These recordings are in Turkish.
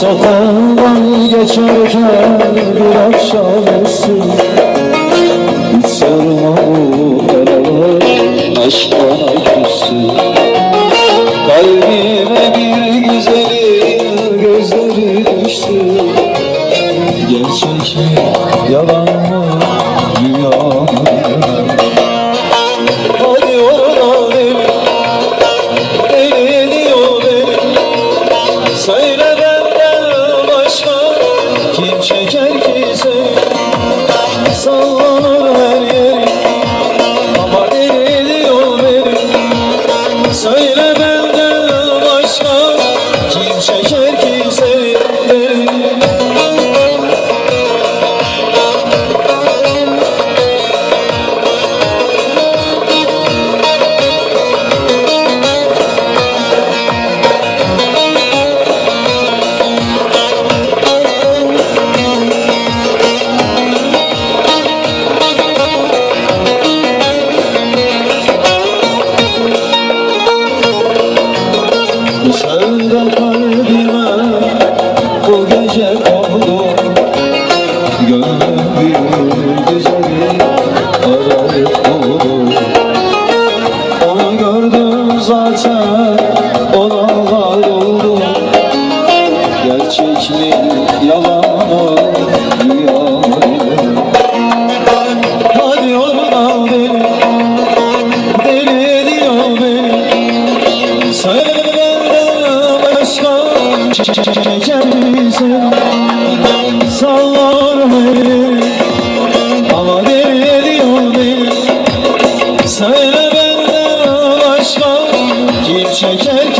Sokağından geçerken bir akşamüstü şimdi yalana rüyaydı Hadi oradan deli, deli diyor beni başka çekecek misin? Sallar ama deli diyor beni başka kim?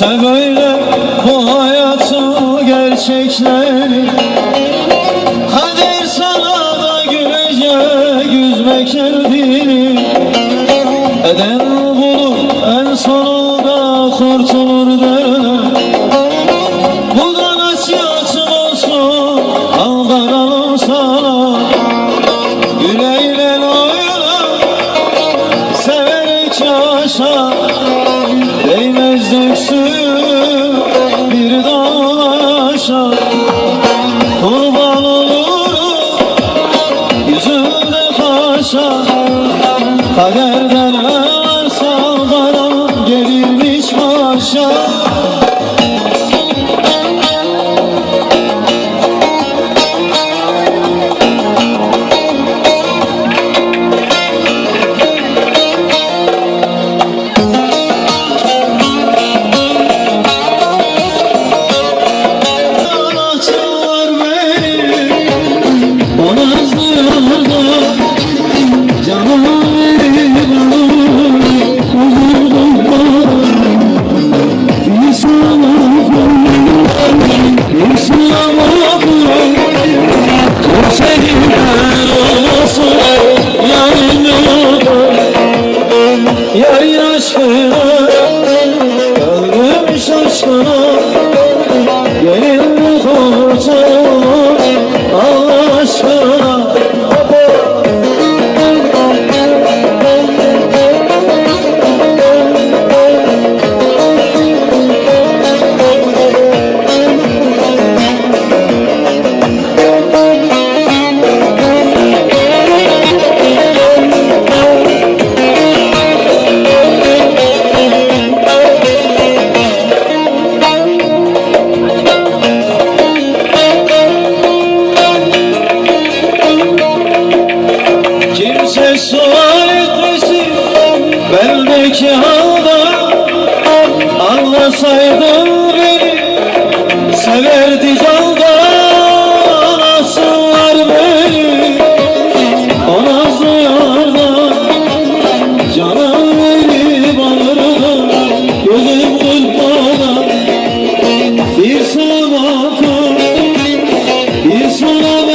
Sen böyle bu hayatın gerçekleri. Kader sana da gülecek üzmek erdini Eden bulur en sonunda kurtulur der Ha ha ha. ki ağlar Anlasaydın beni Severdi candan Asıllar beni. O nazlı yardan Canım verip ağrıdan Gözüm kırpmadan Bir sana bakar Bir sana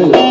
Hallelujah.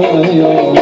yanıyor